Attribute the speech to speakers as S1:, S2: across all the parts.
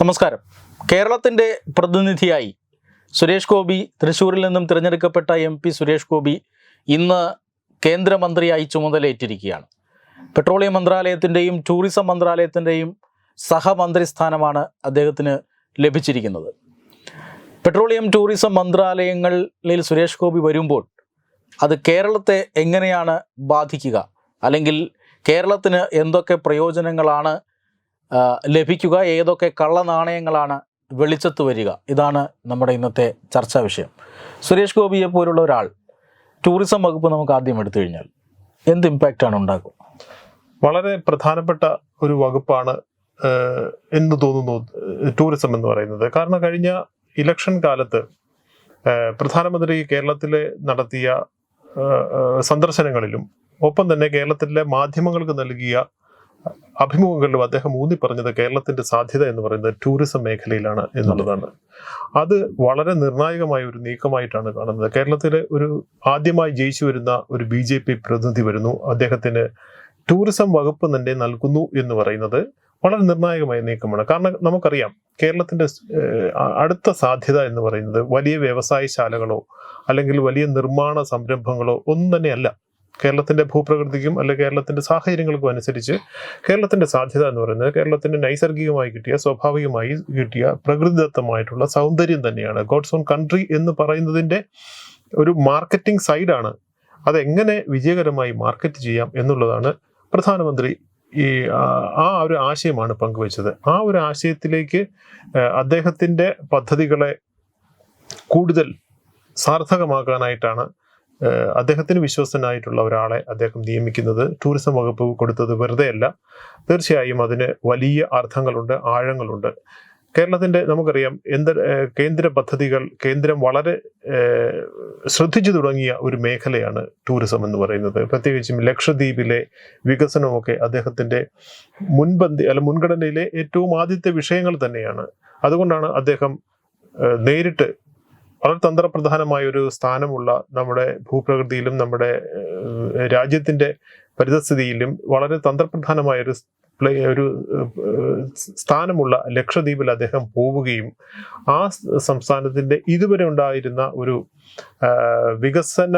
S1: നമസ്കാരം. കേരളത്തിന്റെ പ്രതിനിധിയായി സുരേഷ് ഗോപി തൃശ്ശൂരിൽ നിന്നും തിരഞ്ഞെടുക്കപ്പെട്ട എം പി സുരേഷ് ഗോപി ഇന്ന് കേന്ദ്രമന്ത്രിയായി ചുമതലയേറ്റിരിക്കുകയാണ്. പെട്രോളിയം മന്ത്രാലയത്തിന്റെയും ടൂറിസം മന്ത്രാലയത്തിന്റെയും സഹമന്ത്രി സ്ഥാനമാണ് അദ്ദേഹത്തിന് ലഭിച്ചിരിക്കുന്നത്. പെട്രോളിയം ടൂറിസം മന്ത്രാലയങ്ങളിൽ സുരേഷ് ഗോപി വരുമ്പോൾ അത് കേരളത്തെ എങ്ങനെയാണ് ബാധിക്കുക? അല്ലെങ്കിൽ കേരളത്തിന് എന്തൊക്കെ പ്രയോജനങ്ങളാണ് ലഭിക്കുക ഏതൊക്കെ കള്ളനാണയങ്ങളാണ് വെളിച്ചത്ത് വരിക. ഇതാണ് നമ്മുടെ ഇന്നത്തെ ചർച്ചാ വിഷയം. സുരേഷ് ഗോപിയെ പോലുള്ള ഒരാൾ ടൂറിസം വകുപ്പ് നമുക്ക് ആദ്യം എടുത്തു കഴിഞ്ഞാൽ എന്ത് ഇമ്പാക്റ്റാണ് ഉണ്ടാക്കുക?
S2: വളരെ പ്രധാനപ്പെട്ട ഒരു വകുപ്പാണ് എന്ന് തോന്നുന്നു ടൂറിസം എന്ന് പറയുന്നത്. കാരണം കഴിഞ്ഞ ഇലക്ഷൻ കാലത്ത് പ്രധാനമന്ത്രി കേരളത്തിൽ നടത്തിയ സന്ദർശനങ്ങളിലും ഒപ്പം തന്നെ കേരളത്തിലെ മാധ്യമങ്ങൾക്ക് നൽകിയ അഭിമുഖങ്ങളിലും അദ്ദേഹം ഊന്നി പറഞ്ഞത് കേരളത്തിന്റെ സാധ്യത എന്ന് പറയുന്നത് ടൂറിസം മേഖലയിലാണ് എന്നുള്ളതാണ്. അത് വളരെ നിർണായകമായ ഒരു നീക്കമായിട്ടാണ് കാണുന്നത്. കേരളത്തിലെ ഒരു ആദ്യമായി ജയിച്ചു വരുന്ന ഒരു ബി ജെ പി പ്രതിനിധി വരുന്നു. അദ്ദേഹത്തിന് ടൂറിസം വകുപ്പ് തന്നെ നൽകുന്നു എന്ന് പറയുന്നത് വളരെ നിർണായകമായ നീക്കമാണ്. കാരണം നമുക്കറിയാം കേരളത്തിന്റെ അടുത്ത സാധ്യത എന്ന് പറയുന്നത് വലിയ വ്യവസായശാലകളോ അല്ലെങ്കിൽ വലിയ നിർമ്മാണ സംരംഭങ്ങളോ ഒന്നും തന്നെയല്ല. കേരളത്തിന്റെ ഭൂപ്രകൃതിക്കും അല്ലെങ്കിൽ കേരളത്തിന്റെ സാഹചര്യങ്ങൾക്കും അനുസരിച്ച് കേരളത്തിന്റെ സാധ്യത എന്ന് പറയുന്നത് കേരളത്തിന്റെ നൈസർഗികമായി കിട്ടിയ സ്വാഭാവികമായി കിട്ടിയ പ്രകൃതിദത്തമായിട്ടുള്ള സൗന്ദര്യം തന്നെയാണ്. ഗോഡ്സ് ഓൺ കൺട്രി എന്ന് പറയുന്നതിന്റെ ഒരു മാർക്കറ്റിംഗ് സൈഡാണ് അതെങ്ങനെ വിജയകരമായി മാർക്കറ്റ് ചെയ്യാം എന്നുള്ളതാണ് പ്രധാനമന്ത്രി ഈ ആ, ഒരു ആശയമാണ് പങ്കുവച്ചത്. ആ ഒരു ആശയത്തിലേക്ക് അദ്ദേഹത്തിന്റെ പദ്ധതികളെ കൂടുതൽ സാർത്ഥകമാക്കാനായിട്ടാണ് അദ്ദേഹത്തിന് വിശ്വസനായിട്ടുള്ള ഒരാളെ അദ്ദേഹം നിയമിക്കുന്നത് ടൂറിസം വകുപ്പ് കൊടുത്തത് വെറുതെ അല്ല തീർച്ചയായും അതിന് വലിയ അർത്ഥങ്ങളുണ്ട് ആഴങ്ങളുണ്ട്. കേരളത്തിന്റെ നമുക്കറിയാം എന്ത് കേന്ദ്ര പദ്ധതികൾ കേന്ദ്രം വളരെ ശ്രദ്ധിച്ചു തുടങ്ങിയ ഒരു മേഖലയാണ് ടൂറിസം എന്ന് പറയുന്നത്. പ്രത്യേകിച്ചും ലക്ഷദ്വീപിലെ വികസനമൊക്കെ അദ്ദേഹത്തിന്റെ മുൻപന്തി അല്ല മുൻഗണനയിലെ ഏറ്റവും ആദ്യത്തെ വിഷയങ്ങൾ തന്നെയാണ്. അതുകൊണ്ടാണ് അദ്ദേഹം നേരിട്ട് വളരെ തന്ത്രപ്രധാനമായ ഒരു സ്ഥാനമുള്ള നമ്മുടെ ഭൂപ്രകൃതിയിലും നമ്മുടെ രാജ്യത്തിന്റെ പരിതസ്ഥിതിയിലും വളരെ തന്ത്രപ്രധാനമായ ഒരു ഒരു സ്ഥാനമുള്ള ലക്ഷദ്വീപിൽ അദ്ദേഹം പോവുകയും ആ സംസ്ഥാനത്തിന്റെ ഇതുവരെ ഉണ്ടായിരുന്ന ഒരു വികസന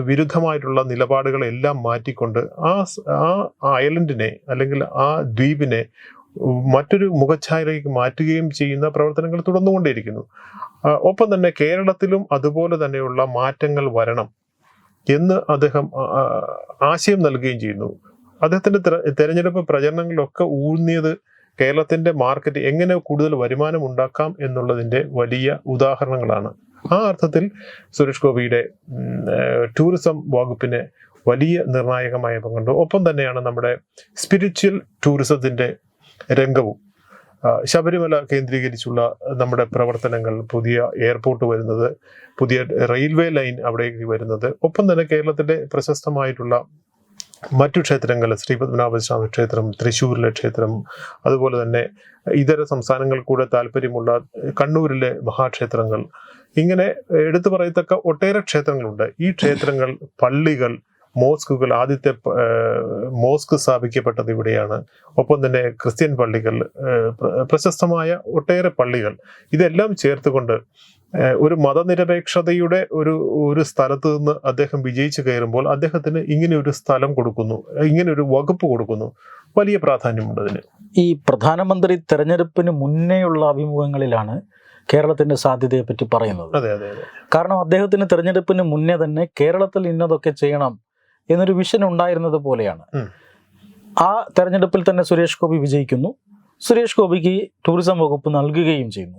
S2: വിരുദ്ധമായിട്ടുള്ള നിലപാടുകളെല്ലാം മാറ്റിക്കൊണ്ട് ആ ആ ഐലൻഡിനെ അല്ലെങ്കിൽ ആ ദ്വീപിനെ മറ്റൊരു മുഖച്ഛായയിലേക്ക് മാറ്റുകയും ചെയ്യുന്ന പ്രവർത്തനങ്ങൾ തുടർന്നുകൊണ്ടേയിരിക്കുന്നു. ആ, ഒപ്പം തന്നെ കേരളത്തിലും അതുപോലെ തന്നെയുള്ള മാറ്റങ്ങൾ വരണം എന്ന് അദ്ദേഹം ആശയം നൽകുകയും ചെയ്യുന്നു. അദ്ദേഹത്തിന്റെ തെര- തെരഞ്ഞെടുപ്പ് പ്രചരണങ്ങളിലൊക്കെ ഊന്നിയത് കേരളത്തിന്റെ മാർക്കറ്റ് എങ്ങനെ കൂടുതൽ വരുമാനം ഉണ്ടാക്കാം എന്നുള്ളതിന്റെ വലിയ ഉദാഹരണങ്ങളാണ്. ആ അർത്ഥത്തിൽ സുരേഷ് ഗോപിയുടെ ടൂറിസം വകുപ്പിന് വലിയ നിർണായകമായ പങ്കുണ്ട്. ഒപ്പം തന്നെയാണ് നമ്മുടെ സ്പിരിച്വൽ ടൂറിസത്തിന്റെ രംഗവും. ശബരിമല കേന്ദ്രീകരിച്ചുള്ള നമ്മുടെ പ്രവർത്തനങ്ങൾ പുതിയ എയർപോർട്ട് വരുന്നത് പുതിയ റെയിൽവേ ലൈൻ അവിടേക്ക് വരുന്നത് ഒപ്പം തന്നെ കേരളത്തിന്റെ പ്രശസ്തമായിട്ടുള്ള മറ്റു ക്ഷേത്രങ്ങൾ ശ്രീപത്മനാഭസ്വാമി ക്ഷേത്രം തൃശ്ശൂരിലെ ക്ഷേത്രം അതുപോലെ തന്നെ ഇതര സംസ്ഥാനങ്ങൾ കൂടെ താല്പര്യമുള്ള കണ്ണൂരിലെ മഹാക്ഷേത്രങ്ങൾ. ഇങ്ങനെ എടുത്തു പറയത്തക്ക ഒട്ടേറെ ക്ഷേത്രങ്ങളുണ്ട്. ഈ ക്ഷേത്രങ്ങൾ പള്ളികൾ മോസ്കുകൾ ആദ്യത്തെ മോസ്ക് സ്ഥാപിക്കപ്പെട്ടത് ഇവിടെയാണ്. ഒപ്പം തന്നെ ക്രിസ്ത്യൻ പള്ളികൾ പ്രശസ്തമായ ഒട്ടേറെ പള്ളികൾ. ഇതെല്ലാം ചേർത്തുകൊണ്ട് ഒരു മതനിരപേക്ഷതയുടെ ഒരു ഒരു സ്ഥലത്ത് നിന്ന് അദ്ദേഹം വിജയിച്ചു കയറുമ്പോൾ അദ്ദേഹത്തിന് ഇങ്ങനെ ഒരു സ്ഥലം കൊടുക്കുന്നു ഇങ്ങനെ ഒരു വകുപ്പ് കൊടുക്കുന്നു. വലിയ പ്രാധാന്യമുണ്ട് അതിന്.
S1: ഈ പ്രധാനമന്ത്രി തെരഞ്ഞെടുപ്പിന് മുന്നേയുള്ള അഭിമുഖങ്ങളിലാണ് കേരളത്തിന്റെ സാധ്യതയെ പറ്റി പറയുന്നത്.
S2: അതെ അതെ അതെ.
S1: കാരണം അദ്ദേഹത്തിന് തെരഞ്ഞെടുപ്പിന് മുന്നേ തന്നെ കേരളത്തിൽ ഇന്നതൊക്കെ ചെയ്യണം എന്നൊരു വിഷൻ ഉണ്ടായിരുന്നത് പോലെയാണ്. ആ തെരഞ്ഞെടുപ്പിൽ തന്നെ സുരേഷ് ഗോപി വിജയിക്കുന്നു. സുരേഷ് ഗോപിക്ക് ടൂറിസം വകുപ്പ് നൽകുകയും ചെയ്യുന്നു.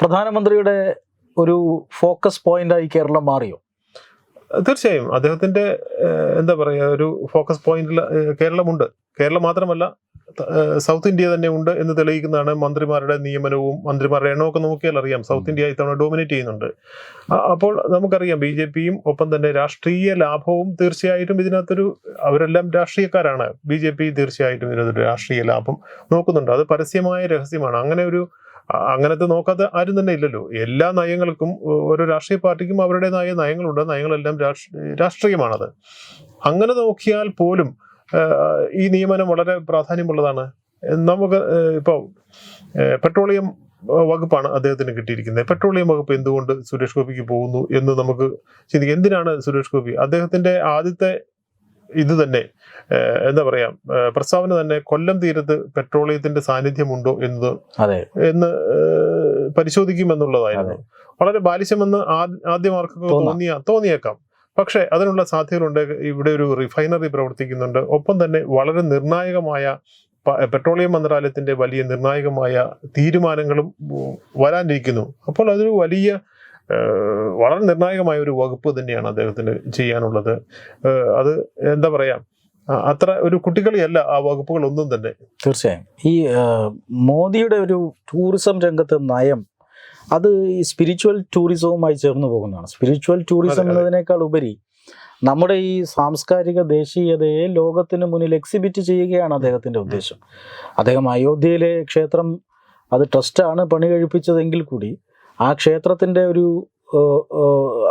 S1: പ്രധാനമന്ത്രിയുടെ ഒരു ഫോക്കസ് പോയിന്റായി കേരളം മാറിയോ?
S2: തീർച്ചയായും. അദ്ദേഹത്തിന്റെ എന്താ പറയുക ഒരു ഫോക്കസ് പോയിന്റിൽ കേരളമുണ്ട്. കേരളം മാത്രമല്ല സൗത്ത് ഇന്ത്യ തന്നെ ഉണ്ട് എന്ന് തെളിയിക്കുന്നതാണ് മന്ത്രിമാരുടെ നിയമനവും മന്ത്രിമാരുടെ എണ്ണമൊക്കെ നോക്കിയാൽ അറിയാം. സൗത്ത് ഇന്ത്യ ഇത്തവണ ഡോമിനേറ്റ് ചെയ്യുന്നുണ്ട്. അപ്പോൾ നമുക്കറിയാം ബി ജെ പിയും ഒപ്പം തന്നെ രാഷ്ട്രീയ ലാഭവും തീർച്ചയായിട്ടും ഇതിനകത്തൊരു അവരെല്ലാം രാഷ്ട്രീയക്കാരാണ്. ബി ജെ പി തീർച്ചയായിട്ടും ഇതിനകത്തൊരു രാഷ്ട്രീയ ലാഭം നോക്കുന്നുണ്ട്. അത് പരസ്യമായ രഹസ്യമാണ്. അങ്ങനെ ഒരു അങ്ങനത്തെ നോക്കാത്ത ആരും തന്നെ ഇല്ലല്ലോ. എല്ലാ നയങ്ങൾക്കും ഓരോ രാഷ്ട്രീയ പാർട്ടിക്കും അവരുടേതായ നയങ്ങളുണ്ട്. നയങ്ങളെല്ലാം രാഷ്ട്രീ- രാഷ്ട്രീയമാണത്. അങ്ങനെ നോക്കിയാൽ പോലും ഈ നിയമനം വളരെ പ്രാധാന്യമുള്ളതാണ്. നമുക്ക് ഇപ്പോൾ പെട്രോളിയം വകുപ്പാണ് അദ്ദേഹത്തിന് കിട്ടിയിരിക്കുന്നത്. പെട്രോളിയം വകുപ്പ് എന്തുകൊണ്ട് സുരേഷ് ഗോപിക്ക് പോകുന്നു എന്ന് നമുക്ക് ചിന്തിക്കാം എന്തിനാണ് സുരേഷ് ഗോപി? അദ്ദേഹത്തിന്റെ ആദ്യത്തെ ഇത് തന്നെ എന്താ പറയാ പ്രസ്താവന തന്നെ കൊല്ലം തീരത്ത് പെട്രോളിയത്തിന്റെ സാന്നിധ്യമുണ്ടോ എന്നത് എന്ന് പരിശോധിക്കുമെന്നുള്ളതായിരുന്നു. വളരെ ബാലിശമെന്ന് ആദ്യം ആർക്കൊക്കെ തോന്നിയ തോന്നിയേക്കാം. പക്ഷേ അതിനുള്ള സാധ്യതകളുണ്ട്. ഇവിടെ ഒരു റിഫൈനറി പ്രവർത്തിക്കുന്നുണ്ട്. ഒപ്പം തന്നെ വളരെ നിർണായകമായ പെട്രോളിയം മന്ത്രാലയത്തിന്റെ വലിയ നിർണായകമായ തീരുമാനങ്ങളും വരാനിരിക്കുന്നു. അപ്പോൾ അതൊരു വലിയ വളരെ നിർണായകമായ ഒരു വകുപ്പ് തന്നെയാണ് അദ്ദേഹത്തിന് ചെയ്യാനുള്ളത്. അത് എന്താ പറയുക അത്ര ഒരു കുട്ടികളിയല്ല ആ വകുപ്പുകൾ ഒന്നും തന്നെ.
S1: തീർച്ചയായും. ഈ മോദിയുടെ ഒരു ടൂറിസം രംഗത്തെ നയം അത് ഈ സ്പിരിച്വൽ ടൂറിസവുമായി ചേർന്ന് പോകുന്നതാണ്. Spiritual tourism. എന്നതിനേക്കാൾ ഉപരി നമ്മുടെ ഈ സാംസ്കാരിക ദേശീയതയെ ലോകത്തിന് മുന്നിൽ എക്സിബിറ്റ് ചെയ്യുകയാണ് അദ്ദേഹത്തിന്റെ ഉദ്ദേശം. അദ്ദേഹം അയോധ്യയിലെ ക്ഷേത്രം അത് ട്രസ്റ്റാണ് പണി കഴിപ്പിച്ചതെങ്കിൽ കൂടി ആ ക്ഷേത്രത്തിന്റെ ഒരു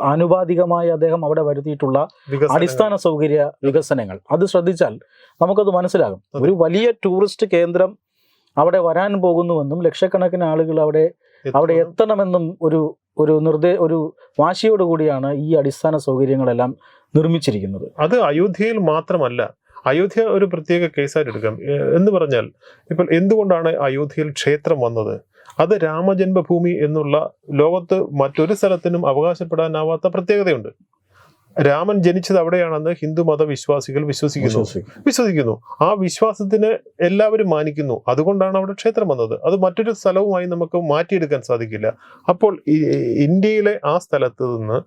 S1: ആനുപാതികമായി അദ്ദേഹം അവിടെ വരുത്തിയിട്ടുള്ള അടിസ്ഥാന സൗകര്യ വികസനങ്ങൾ. അത് ശ്രദ്ധിച്ചാൽ നമുക്കത് മനസ്സിലാകും. ഒരു വലിയ ടൂറിസ്റ്റ് കേന്ദ്രം അവിടെ വരാൻ പോകുന്നുവെന്നും ലക്ഷക്കണക്കിന് ആളുകൾ അവിടെ അവിടെ. എത്തണമെന്നും ഒരു ഒരു നിർദ്ദേ ഒരു വാശിയോടുകൂടിയാണ് ഈ അടിസ്ഥാന സൗകര്യങ്ങളെല്ലാം നിർമ്മിച്ചിരിക്കുന്നത്.
S2: അത് അയോധ്യയിൽ മാത്രമല്ല അയോധ്യ ഒരു പ്രത്യേക കേസായിട്ട് എടുക്കാം. എന്ന് പറഞ്ഞാൽ ഇപ്പോൾ എന്തുകൊണ്ടാണ് അയോധ്യയിൽ ക്ഷേത്രം വന്നത്? അത് രാമജന്മഭൂമി എന്നുള്ള ലോകത്ത് മറ്റൊരു സ്ഥലത്തിനും അവകാശപ്പെടാനാവാത്ത പ്രത്യേകതയുണ്ട്. രാമൻ ജനിച്ചത് അവിടെയാണെന്ന് ഹിന്ദു മത വിശ്വാസികൾ വിശ്വസിക്കുന്നു. വിശ്വസിക്കുന്നു. ആ വിശ്വാസത്തിന് എല്ലാവരും മാനിക്കുന്നു. അതുകൊണ്ടാണ് അവിടെ ക്ഷേത്രം വന്നത്. അത് മറ്റൊരു സ്ഥലവുമായി നമുക്ക് മാറ്റിയെടുക്കാൻ സാധിക്കില്ല. അപ്പോൾ ഇന്ത്യയിലെ ആ സ്ഥലത്ത് നിന്ന്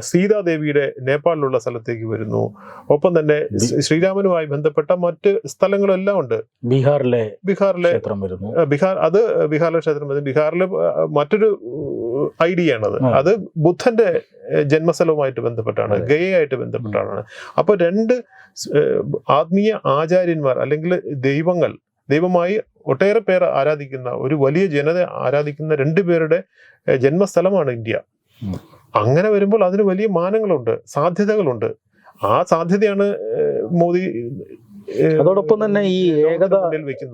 S2: സീതാദേവിയുടെ നേപ്പാളിലുള്ള സ്ഥലത്തേക്ക് വരുന്നു. ഒപ്പം തന്നെ ശ്രീരാമനുമായി ബന്ധപ്പെട്ട മറ്റ് സ്ഥലങ്ങളെല്ലാം ഉണ്ട്.
S1: ബീഹാറിലെ
S2: ബീഹാറിലെ
S1: ക്ഷേത്രം വരുന്നു.
S2: ബീഹാർ അത് ബീഹാറിലെ ക്ഷേത്രം വരുന്നു. ബീഹാറിലെ മറ്റൊരു ഐഡിയ ആണത്. അത് ബുദ്ധന്റെ ജന്മസ്ഥലവുമായിട്ട് ബന്ധപ്പെട്ടാണ്. ഗയയായിട്ട് ബന്ധപ്പെട്ടാണ്. അപ്പോൾ രണ്ട് ആത്മീയ ആചാര്യന്മാർ അല്ലെങ്കിൽ ദൈവങ്ങൾ ദൈവമായി ഒട്ടേറെ പേർ ആരാധിക്കുന്ന ഒരു വലിയ ജനത ആരാധിക്കുന്ന രണ്ടുപേരുടെ ജന്മസ്ഥലമാണ് ഇന്ത്യ. അങ്ങനെ വരുമ്പോൾ അതിന് വലിയ മാനങ്ങളുണ്ട് സാധ്യതകളുണ്ട്. ആ സാധ്യതയാണ് മോദി
S1: അതോടൊപ്പം തന്നെ ഈ ഏകത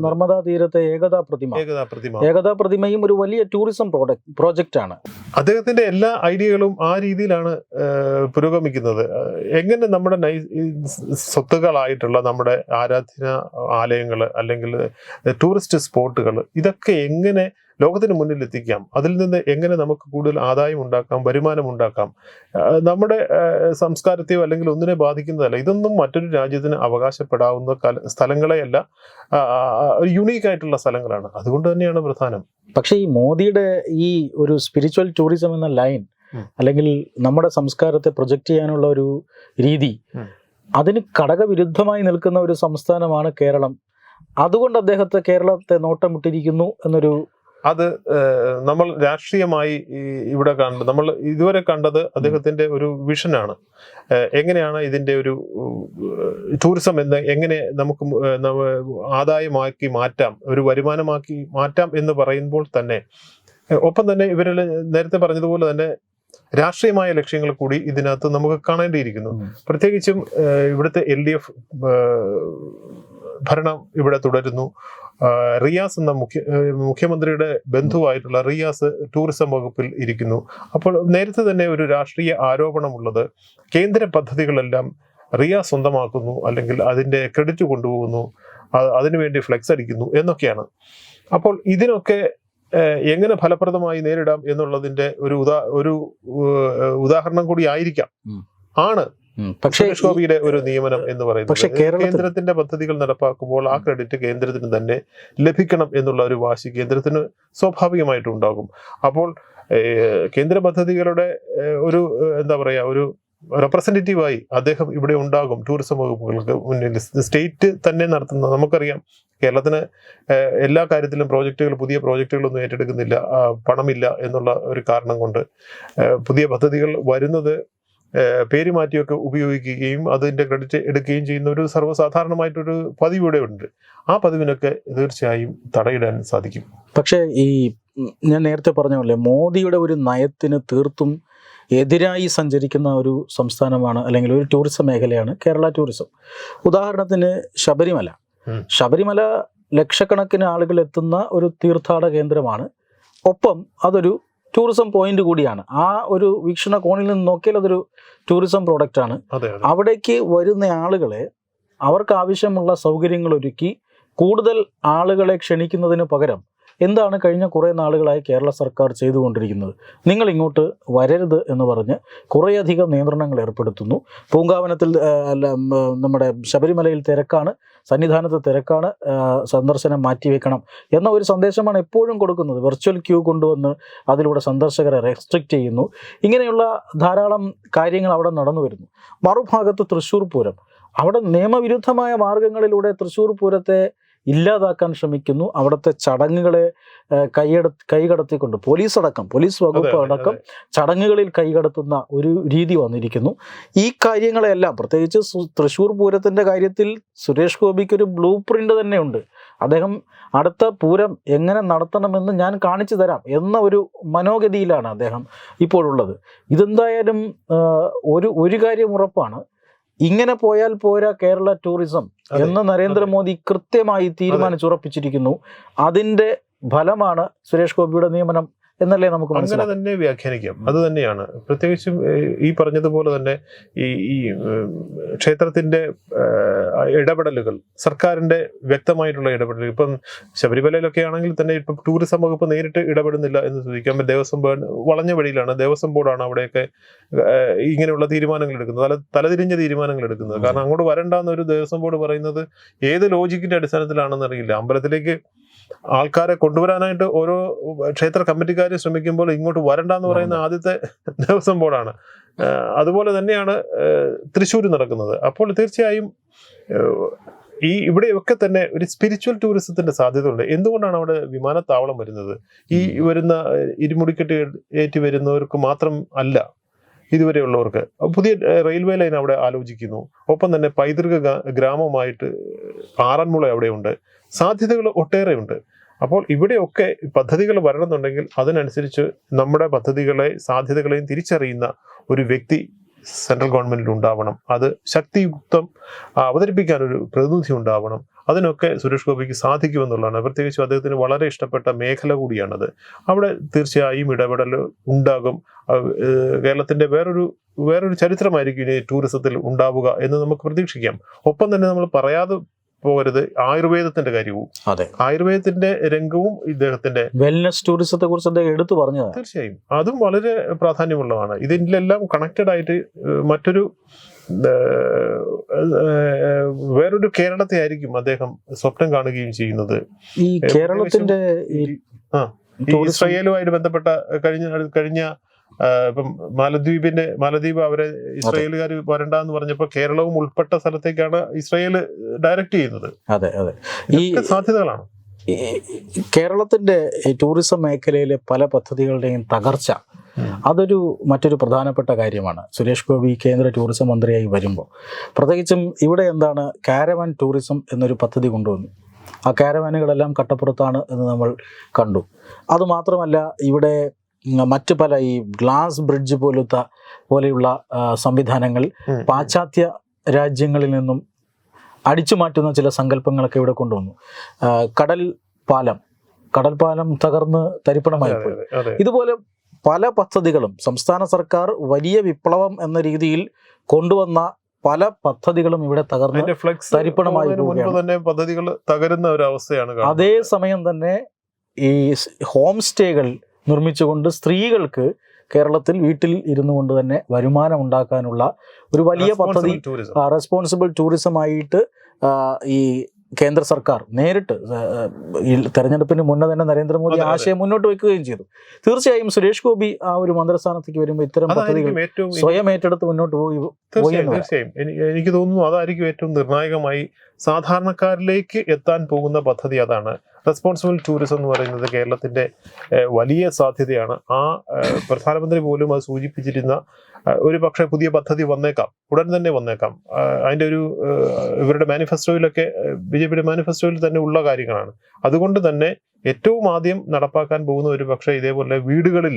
S1: നർമ്മദാ തീരത്തെ ഏകതാ പ്രതിമ.
S2: ഏകതാ പ്രതിമ.
S1: ഏകതാ പ്രതിമയും ഒരു വലിയ ടൂറിസം പ്രോഡക്റ്റ് പ്രോജക്റ്റ് ആണ്
S2: അദ്ദേഹത്തിന്റെ എല്ലാ ഐഡിയകളും ആ രീതിയിലാണ് പുരോഗമിക്കുന്നത്. എങ്ങനെ നമ്മുടെ സ്വത്തുകളായിട്ടുള്ള നമ്മുടെ ആരാധന ആലയങ്ങൾ അല്ലെങ്കിൽ ടൂറിസ്റ്റ് സ്പോട്ടുകൾ ഇതൊക്കെ എങ്ങനെ ലോകത്തിന് മുന്നിൽ എത്തിക്കാം. അതിൽ നിന്ന് എങ്ങനെ നമുക്ക് കൂടുതൽ ആദായം ഉണ്ടാക്കാം വരുമാനം ഉണ്ടാക്കാം? നമ്മുടെ സംസ്കാരത്തെയോ അല്ലെങ്കിൽ ഒന്നിനെ ബാധിക്കുന്നതല്ല. ഇതൊന്നും മറ്റൊരു രാജ്യത്തിന് അവകാശപ്പെടാവുന്ന സ്ഥലങ്ങളെയല്ല. യുണീക്ക് ആയിട്ടുള്ള സ്ഥലങ്ങളാണ്. അതുകൊണ്ട് തന്നെയാണ് പ്രധാനം.
S1: പക്ഷേ ഈ മോദിയുടെ ഈ ഒരു സ്പിരിച്വൽ ടൂറിസം എന്ന ലൈൻ അല്ലെങ്കിൽ നമ്മുടെ സംസ്കാരത്തെ പ്രൊജക്റ്റ് ചെയ്യാനുള്ള ഒരു രീതി. അതിന് ഘടകവിരുദ്ധമായി നിൽക്കുന്ന ഒരു സംസ്ഥാനമാണ് കേരളം. അതുകൊണ്ട് അദ്ദേഹത്തെ കേരളത്തെ നോട്ടമിട്ടിരിക്കുന്നു എന്നൊരു
S2: അത് നമ്മൾ രാഷ്ട്രീയമായി ഇവിടെ കാണുന്നത് നമ്മൾ ഇതുവരെ കണ്ടത് അദ്ദേഹത്തിന്റെ ഒരു വിഷനാണ്. എങ്ങനെയാണ് ഇതിന്റെ ഒരു ടൂറിസം എന്ന് എങ്ങനെ നമുക്ക് ആദായമാക്കി മാറ്റാം ഒരു വരുമാനമാക്കി മാറ്റാം എന്ന് പറയുമ്പോൾ തന്നെ ഒപ്പം തന്നെ ഇവരിൽ നേരത്തെ പറഞ്ഞതുപോലെ തന്നെ രാഷ്ട്രീയമായ ലക്ഷ്യങ്ങൾ കൂടി ഇതിനകത്ത് നമുക്ക് കാണേണ്ടിയിരിക്കുന്നു. പ്രത്യേകിച്ചും ഇവിടുത്തെ എൽ ഡി എഫ് ഭരണം ഇവിടെ തുടരുന്നു. റിയാസ് എന്ന മുഖ്യ മുഖ്യമന്ത്രിയുടെ ബന്ധുവായിട്ടുള്ള റിയാസ് ടൂറിസം വകുപ്പിൽ ഇരിക്കുന്നു. അപ്പോൾ നേരത്തെ തന്നെ ഒരു രാഷ്ട്രീയ ആരോപണമുള്ളത് കേന്ദ്ര പദ്ധതികളെല്ലാം റിയാസ് സ്വന്തമാക്കുന്നു അല്ലെങ്കിൽ അതിന്റെ ക്രെഡിറ്റ് കൊണ്ടുപോകുന്നു അതിനുവേണ്ടി ഫ്ലെക്സ് അടിക്കുന്നു എന്നൊക്കെയാണ്. അപ്പോൾ ഇതിനൊക്കെ എങ്ങനെ ഫലപ്രദമായി നേരിടാം എന്നുള്ളതിന്റെ ഒരു ഉദാ ഒരു ഉദാഹരണം കൂടി ആയിരിക്കാം. ആണ്.
S1: പക്ഷേ
S2: ഗോപിയുടെ ഒരു നിയമനം എന്ന് പറയുന്നത്
S1: പക്ഷേ
S2: കേന്ദ്രത്തിന്റെ പദ്ധതികൾ നടപ്പാക്കുമ്പോൾ ആ ക്രെഡിറ്റ് കേന്ദ്രത്തിന് തന്നെ ലഭിക്കണം എന്നുള്ള ഒരു വാശി കേന്ദ്രത്തിന് സ്വാഭാവികമായിട്ടും ഉണ്ടാകും. അപ്പോൾ കേന്ദ്ര പദ്ധതികളുടെ ഒരു എന്താ പറയാ ഒരു റെപ്രസെന്റേറ്റീവായി അദ്ദേഹം ഇവിടെ ഉണ്ടാകും. ടൂറിസം വകുപ്പുകൾക്ക് മുന്നിൽ. സ്റ്റേറ്റ് തന്നെ നടത്തുന്ന നമുക്കറിയാം കേരളത്തിന് എല്ലാ കാര്യത്തിലും പ്രോജക്റ്റുകൾ പുതിയ പ്രോജക്റ്റുകളൊന്നും ഏറ്റെടുക്കുന്നില്ല പണമില്ല എന്നുള്ള ഒരു കാരണം കൊണ്ട് പുതിയ പദ്ധതികൾ വരുന്നത് പേര് മാറ്റിയൊക്കെ ഉപയോഗിക്കുകയും അതിന്റെ ക്രെഡിറ്റ് എടുക്കുകയും ചെയ്യുന്ന ഒരു സർവസാധാരണമായിട്ടൊരു പതിവ് ഉണ്ട്. ആ പതിവിനൊക്കെ തീർച്ചയായും തടയിടാൻ സാധിക്കും.
S1: പക്ഷേ ഈ ഞാൻ നേരത്തെ പറഞ്ഞ പോലെ മോദിയുടെ ഒരു നയത്തിന് തീർത്തും എതിരായി സഞ്ചരിക്കുന്ന ഒരു സംസ്ഥാനമാണ് അല്ലെങ്കിൽ ഒരു ടൂറിസം മേഖലയാണ് കേരള ടൂറിസം ഉദാഹരണത്തിന് ശബരിമല. ശബരിമല ലക്ഷക്കണക്കിന് ആളുകൾ എത്തുന്ന ഒരു തീർത്ഥാടന കേന്ദ്രമാണ്. ഒപ്പം അതൊരു ടൂറിസം പോയിന്റ് കൂടിയാണ്. ആ ഒരു വീക്ഷണ കോണിൽ നിന്ന് നോക്കിയാൽ അതൊരു ടൂറിസം
S2: പ്രോഡക്റ്റ് ആണ്.
S1: അവിടേക്ക് വരുന്ന ആളുകളെ അവർക്ക് ആവശ്യമുള്ള സൗകര്യങ്ങൾ ഒരുക്കി കൂടുതൽ ആളുകളെ ക്ഷണിക്കുന്നതിന് പകരം എന്താണ് കഴിഞ്ഞ കുറേ നാളുകളായി കേരള സർക്കാർ ചെയ്തുകൊണ്ടിരിക്കുന്നത്? നിങ്ങൾ ഇങ്ങോട്ട് വരരുത് എന്ന് പറഞ്ഞ് കുറേയധികം നിയന്ത്രണങ്ങൾ ഏർപ്പെടുത്തുന്നു. പൂങ്കാവനത്തിൽ നമ്മുടെ ശബരിമലയിൽ തിരക്കാണ്. സന്നിധാനത്ത് തിരക്കാണ്. സന്ദർശനം മാറ്റിവെക്കണം എന്ന ഒരു സന്ദേശമാണ് എപ്പോഴും കൊടുക്കുന്നത്. വെർച്വൽ ക്യൂ കൊണ്ടുവന്ന് അതിലൂടെ സന്ദർശകരെ റെസ്ട്രിക്റ്റ് ചെയ്യുന്നു. ഇങ്ങനെയുള്ള ധാരാളം കാര്യങ്ങൾ അവിടെ നടന്നു വരുന്നു. മറുഭാഗത്ത് തൃശ്ശൂർ പൂരം. അവിടെ നിയമവിരുദ്ധമായ മാർഗങ്ങളിലൂടെ തൃശ്ശൂർ പൂരത്തെ ഇല്ലാതാക്കാൻ ശ്രമിക്കുന്നു. അവിടുത്തെ ചടങ്ങുകളെ കൈയെടു കൈകടത്തിക്കൊണ്ട് പോലീസ് അടക്കം പോലീസ് വകുപ്പ് അടക്കം ചടങ്ങുകളിൽ കൈകടത്തുന്ന ഒരു രീതി വന്നിരിക്കുന്നു. ഈ കാര്യങ്ങളെല്ലാം പ്രത്യേകിച്ച് തൃശ്ശൂർ പൂരത്തിന്റെ കാര്യത്തിൽ സുരേഷ് ഗോപിക്ക് ഒരു ബ്ലൂ പ്രിന്റ് തന്നെയുണ്ട്. അദ്ദേഹം അടുത്ത പൂരം എങ്ങനെ നടത്തണമെന്ന് ഞാൻ കാണിച്ചു തരാം എന്ന ഒരു മനോഗതിയിലാണ് അദ്ദേഹം ഇപ്പോഴുള്ളത്. ഇതെന്തായാലും ഒരു ഒരു കാര്യം ഉറപ്പാണ്. ഇങ്ങനെ പോയാൽ പോരാ കേരള ടൂറിസം എന്ന് നരേന്ദ്രമോദി കൃത്യമായി തീരുമാനിച്ചുറപ്പിച്ചിരിക്കുന്നു അതിന്റെ ഫലമാണ് സുരേഷ് ഗോപിയുടെ നിയമനം. എന്നല്ലേ നമുക്ക്
S2: അങ്ങനെ തന്നെ വ്യാഖ്യാനിക്കാം. അത് തന്നെയാണ്. പ്രത്യേകിച്ചും ഈ പറഞ്ഞതുപോലെ തന്നെ ഈ ഈ ക്ഷേത്രത്തിന്റെ ഇടപെടലുകൾ സർക്കാരിന്റെ വ്യക്തമായിട്ടുള്ള ഇടപെടലുകൾ. ഇപ്പം ശബരിമലയിലൊക്കെ ആണെങ്കിൽ തന്നെ ഇപ്പം ടൂറിസം വകുപ്പ് നേരിട്ട് ഇടപെടുന്നില്ല എന്ന് ചോദിക്കാം ദേവസ്വം ബോർഡ് വളഞ്ഞ വഴിയിലാണ് ദേവസ്വം ബോർഡാണ് അവിടെയൊക്കെ ഇങ്ങനെയുള്ള തീരുമാനങ്ങൾ എടുക്കുന്നത്. തല തലതിരിഞ്ഞ തീരുമാനങ്ങൾ എടുക്കുന്നത്. കാരണം അങ്ങോട്ട് വരണ്ടെന്ന് ഒരു ദേവസ്വം ബോർഡ് പറയുന്നത് ഏത് ലോജിക്കിന്റെ അടിസ്ഥാനത്തിലാണെന്ന് അറിയില്ല അമ്പലത്തിലേക്ക് ആൾക്കാരെ കൊണ്ടുവരാനായിട്ട് ഓരോ ക്ഷേത്ര കമ്മിറ്റിക്കാർ ശ്രമിക്കുമ്പോൾ ഇങ്ങോട്ട് വരണ്ടെന്ന് പറയുന്ന ആദ്യത്തെ ദേവസ്വം ബോർഡാണ്. അതുപോലെ തന്നെയാണ് തൃശ്ശൂർ നടക്കുന്നത്. അപ്പോൾ തീർച്ചയായും ഈ ഇവിടെയൊക്കെ തന്നെ ഒരു സ്പിരിച്വൽ ടൂറിസത്തിന്റെ സാധ്യതയുണ്ട്. എന്തുകൊണ്ടാണ് അവിടെ വിമാനത്താവളം വരുന്നത്? ഈ വരുന്ന ഇരുമുടിക്കെട്ട് ഏറ്റി വരുന്നവർക്ക് മാത്രം അല്ല ഇതുവരെ ഉള്ളവർക്ക് പുതിയ റെയിൽവേ ലൈൻ അവിടെ ആലോചിക്കുന്നു. ഒപ്പം തന്നെ പൈതൃക ഗ്രാമമായിട്ട് ആറന്മുള അവിടെയുണ്ട്. സാധ്യതകൾ ഒട്ടേറെയുണ്ട്. അപ്പോൾ ഇവിടെയൊക്കെ പദ്ധതികൾ വരണമെന്നുണ്ടെങ്കിൽ അതിനനുസരിച്ച് നമ്മുടെ പദ്ധതികളെ സാധ്യതകളെയും തിരിച്ചറിയുന്ന ഒരു വ്യക്തി സെൻട്രൽ ഗവൺമെന്റിൽ ഉണ്ടാവണം. അത് ശക്തിയുക്തം അവതരിപ്പിക്കാൻ ഒരു പ്രതിനിധി ഉണ്ടാവണം. അതിനൊക്കെ സുരേഷ് ഗോപിക്ക് സാധിക്കുമെന്നുള്ളതാണ്. പ്രത്യേകിച്ച് അദ്ദേഹത്തിന് വളരെ ഇഷ്ടപ്പെട്ട മേഖല കൂടിയാണത്. അവിടെ തീർച്ചയായും ഇടപെടൽ ഉണ്ടാകും. കേരളത്തിന്റെ വേറൊരു വേറൊരു ചരിത്രമായിരിക്കും ഇനി ടൂറിസത്തിൽ ഉണ്ടാവുക എന്ന് നമുക്ക് പ്രതീക്ഷിക്കാം. ഒപ്പം തന്നെ നമ്മൾ പറയാതെ പോകരുത്. ആയുർവേദത്തിന്റെ കാര്യവും
S1: അതെ.
S2: ആയുർവേദത്തിന്റെ രംഗവും ഇദ്ദേഹത്തിന്റെ
S1: വെൽനസ് ടൂറിസത്തെ കുറിച്ച് അദ്ദേഹം എടുത്തു പറഞ്ഞു
S2: തീർച്ചയായും. അതും വളരെ പ്രാധാന്യമുള്ളതാണ്. ഇതിലെല്ലാം കണക്റ്റഡ് ആയിട്ട് മറ്റൊരു വേറൊരു കേരളത്തെ ആയിരിക്കും അദ്ദേഹം സ്വപ്നം കാണുകയും ചെയ്യുന്നത്.
S1: ഈ കേരളത്തിന്റെ
S2: ഇസ്രയേലുമായിട്ട് ബന്ധപ്പെട്ട കഴിഞ്ഞ കഴിഞ്ഞ ഇപ്പം മാലദ്വീപിന്റെ മാലദ്വീപ് അവരെ ഇസ്രയേലുകാർ വരണ്ടെന്ന് പറഞ്ഞപ്പോൾ കേരളവും ഉൾപ്പെട്ട സ്ഥലത്തേക്കാണ് ഇസ്രയേൽ ഡയറക്റ്റ് ചെയ്യുന്നത്.
S1: അതെ അതെ. ഈ
S2: സാധ്യതകളാണ്.
S1: കേരളത്തിന്റെ ടൂറിസം മേഖലയിലെ പല പദ്ധതികളുടെയും തകർച്ച അതൊരു മറ്റൊരു പ്രധാനപ്പെട്ട കാര്യമാണ്. സുരേഷ് ഗോപി കേന്ദ്ര ടൂറിസം മന്ത്രിയായി വരുമ്പോൾ പ്രത്യേകിച്ചും ഇവിടെ എന്താണ് കാരവൻ ടൂറിസം എന്നൊരു പദ്ധതി കൊണ്ടുവന്നു. ആ കാരവാനുകളെല്ലാം കട്ടപ്പുറത്താണ് എന്ന് നമ്മൾ കണ്ടു. അതുമാത്രമല്ല ഇവിടെ മറ്റ് പല ഈ ഗ്ലാസ് ബ്രിഡ്ജ് പോലത്തെ പോലെയുള്ള സംവിധാനങ്ങൾ പാശ്ചാത്യ രാജ്യങ്ങളിൽ നിന്നും അടിച്ചു മാറ്റുന്ന ചില സങ്കല്പങ്ങളൊക്കെ ഇവിടെ കൊണ്ടുവന്നു. കടൽ പാലം. കടൽ പാലം തകർന്ന് തരിപ്പണമായി പോയി. ഇതുപോലെ പല പദ്ധതികളും സംസ്ഥാന സർക്കാർ വലിയ വിപ്ലവം എന്ന രീതിയിൽ കൊണ്ടുവന്ന പല പദ്ധതികളും ഇവിടെ തകർന്ന് തരിപ്പണമായി
S2: തന്നെ പദ്ധതികൾ തകരുന്ന ഒരു അവസ്ഥയാണ്.
S1: അതേ സമയം തന്നെ ഈ ഹോം സ്റ്റേകൾ നിർമ്മിച്ചുകൊണ്ട് സ്ത്രീകൾക്ക് കേരളത്തിൽ വീട്ടിൽ ഇരുന്നു കൊണ്ട് തന്നെ വരുമാനം ഉണ്ടാക്കാനുള്ള ഒരു വലിയ പദ്ധതി റെസ്പോൺസിബിൾ ടൂറിസമായിട്ട് ആയിട്ട് ഈ കേന്ദ്ര സർക്കാർ നേരിട്ട് ഈ തെരഞ്ഞെടുപ്പിന് മുന്നേ തന്നെ നരേന്ദ്രമോദി. ആശയം മുന്നോട്ട് വെക്കുകയും ചെയ്തു. തീർച്ചയായും സുരേഷ് ഗോപി ആ ഒരു മന്ത്രിസ്ഥാനത്തേക്ക് വരുമ്പോൾ ഇത്തരം പദ്ധതികൾ സ്വയം ഏറ്റെടുത്ത് മുന്നോട്ട് പോയി
S2: തീർച്ചയായും എനിക്ക് തോന്നുന്നു അതായിരിക്കും ഏറ്റവും നിർണായകമായി സാധാരണക്കാരിലേക്ക് എത്താൻ പോകുന്ന പദ്ധതി അതാണ്. റെസ്പോൺസിബിൾ ടൂറിസം എന്ന് പറയുന്നത് കേരളത്തിന്റെ വലിയ സാധ്യതയാണ്. ആ പ്രധാനമന്ത്രി പോലും അത് സൂചിപ്പിച്ചിരുന്ന ഒരു പക്ഷേ പുതിയ പദ്ധതി വന്നേക്കാം ഉടൻ തന്നെ വന്നേക്കാം. അതിന്റെ ഒരു ഇവരുടെ മാനിഫെസ്റ്റോയിലൊക്കെ ബി ജെ പിയുടെ മാനിഫെസ്റ്റോയിൽ തന്നെ ഉള്ള കാര്യങ്ങളാണ്. അതുകൊണ്ട് തന്നെ ഏറ്റവും ആദ്യം നടപ്പാക്കാൻ പോകുന്ന ഒരു പക്ഷേ ഇതേപോലെ വീടുകളിൽ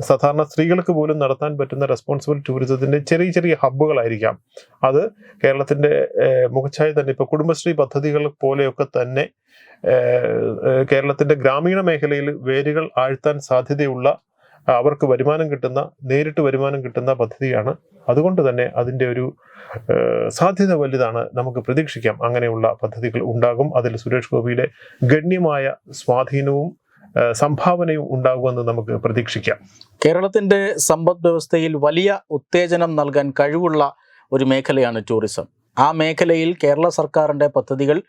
S2: സാധാരണ സ്ത്രീകൾക്ക് പോലും നടത്താൻ പറ്റുന്ന റെസ്പോൺസിബിൾ ടൂറിസത്തിന്റെ ചെറിയ ചെറിയ ഹബ്ബുകളായിരിക്കാം അത് കേരളത്തിന്റെ മുഖച്ഛായ തന്നെ ഇപ്പോൾ കുടുംബശ്രീ പദ്ധതികൾ പോലെയൊക്കെ തന്നെ കേരളത്തിന്റെ ഗ്രാമീണ മേഖലയിൽ വേരുകൾ ആഴ്ത്താൻ സാധ്യതയുള്ള അവർക്ക് വരുമാനം കിട്ടുന്ന നേരിട്ട് വരുമാനം കിട്ടുന്ന പദ്ധതിയാണ്. അതുകൊണ്ട് തന്നെ അതിന്റെ ഒരു സാധ്യത വലുതാണ് നമുക്ക് പ്രതീക്ഷിക്കാം. അങ്ങനെയുള്ള പദ്ധതികൾ ഉണ്ടാകും. അതിൽ സുരേഷ് ഗോപിയുടെ ഗണ്യമായ സ്വാധീനവും സംഭാവനയും ഉണ്ടാകുമെന്ന് നമുക്ക് പ്രതീക്ഷിക്കാം.
S1: കേരളത്തിന്റെ സമ്പദ് വ്യവസ്ഥയിൽ വലിയ ഉത്തേജനം നൽകാൻ കഴിവുള്ള ഒരു മേഖലയാണ് ടൂറിസം ആ മേഖലയിൽ കേരള സർക്കാരിന്റെ പദ്ധതികൾ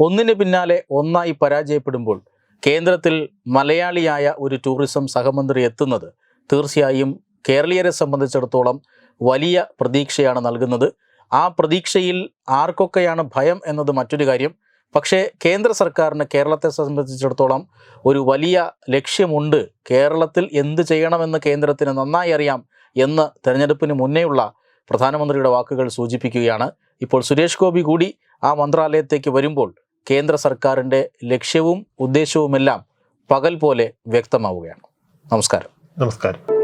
S1: ഒന്നിന് പിന്നാലെ ഒന്നായി പരാജയപ്പെടുമ്പോൾ കേന്ദ്രത്തിൽ മലയാളിയായ ഒരു ടൂറിസം സഹമന്ത്രി എത്തുന്നത് തീർച്ചയായും കേരളീയരെ സംബന്ധിച്ചിടത്തോളം വലിയ പ്രതീക്ഷയാണ് നൽകുന്നത്. ആ പ്രതീക്ഷയിൽ ആർക്കൊക്കെയാണ് ഭയം എന്നത് മറ്റൊരു കാര്യം. പക്ഷേ കേന്ദ്ര സർക്കാരിന് കേരളത്തെ സംബന്ധിച്ചിടത്തോളം ഒരു വലിയ ലക്ഷ്യമുണ്ട്. കേരളത്തിൽ എന്ത് ചെയ്യണമെന്ന് കേന്ദ്രത്തിന് നന്നായി അറിയാം എന്ന് തെരഞ്ഞെടുപ്പിന് മുന്നേയുള്ള പ്രധാനമന്ത്രിയുടെ വാക്കുകൾ സൂചിപ്പിക്കുകയാണ്. ഇപ്പോൾ സുരേഷ് ഗോപി കൂടി ആ മന്ത്രാലയത്തേക്ക് വരുമ്പോൾ കേന്ദ്ര സർക്കാരിന്റെ ലക്ഷ്യവും ഉദ്ദേശവുമെല്ലാം പകൽ പോലെ വ്യക്തമാവുകയാണ്. നമസ്കാരം.
S2: നമസ്കാരം.